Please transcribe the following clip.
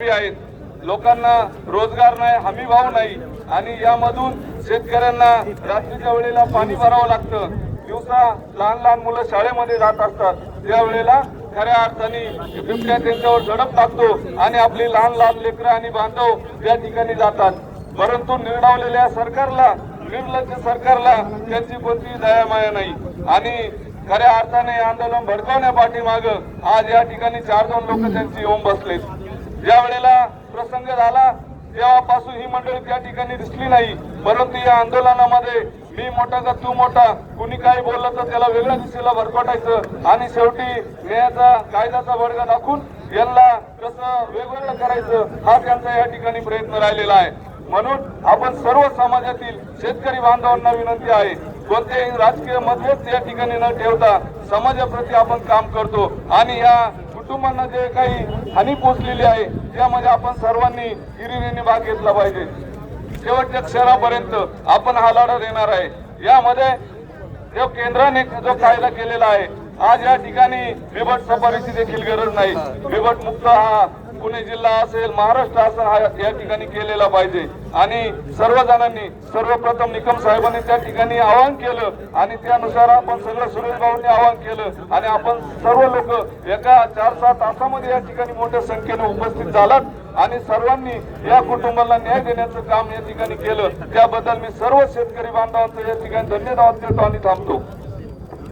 आहेत. लोकांना रोजगार नाही हमी भाव नाही. आणि यामधून शेतकऱ्यांना रात्रीच्या वेळेला पाणी भरावं लागतं. दिवसा लहान लहान मुलं शाळेमध्ये जात असतात. त्यावेळेला खऱ्या अर्थाने बिबट्या त्यांच्यावर झडप टाकतो आणि आपली लहान लहान लेकरं आणि बांधव त्या ठिकाणी जातात. परंतु निर्णावलेल्या सरकारला निर्लज्ज सरकारला त्यांची कोणतीही दयामाया नाही. आणि खऱ्या अर्थाने आंदोलन भडकवण्या पाठीमाग आज या ठिकाणी चार दोन लोक त्यांची येऊन बसलेत. ज्या वेळेला प्रसंग झाला तेव्हापासून ही मंडळी त्या ठिकाणी दिसली नाही. परंतु या आंदोलनामध्ये मी मोठा का तू मोठा कुणी काही बोललं तर त्याला वेगळ्या दिशेला भरकटायचं. आणि शेवटी न्यायाचा कायद्याचा वर्ग दाखवून यांना कसं वेगवेगळं करायचं हा त्यांचा या ठिकाणी प्रयत्न राहिलेला आहे. म्हणून आपण सर्व समाजातील शेतकरी बांधवांना विनंती आहे कोणतेही राजकीय मतभेद या ठिकाणी न ठेवता समाजाप्रती आपण काम करतो. आणि या कुटुंबांना जे काही हानी पोचलेली आहे त्यामध्ये आपण सर्वांनी हिरिरीने भाग घेतला पाहिजे. शेवटच्या क्षणापर्यंत आपण हा लढा देणार आहे. यामध्ये जो केंद्राने जो कायदा केलेला आहे आज या ठिकाणी बिबट सफारीची देखील गरज नाही. बिबट मुक्त हा पुणे जिल्हा असेल महाराष्ट्र असेल हा या ठिकाणी केलेला पाहिजे. आणि सर्व जणांनी सर्वप्रथम निकम साहेबांनी त्या ठिकाणी आवाहन केलं आणि त्यानुसार आपण सगळं सुरू केलं. आणि आपण सर्व लोक एका चार सहा तासामध्ये या ठिकाणी मोठ्या संख्येने उपस्थित झालात. आणि सर्वांनी या कुटुंबाला न्याय देण्याचं काम या ठिकाणी केलं. त्याबद्दल मी सर्व शेतकरी बांधवांचं या ठिकाणी धन्यवाद देतो आणि थांबतो.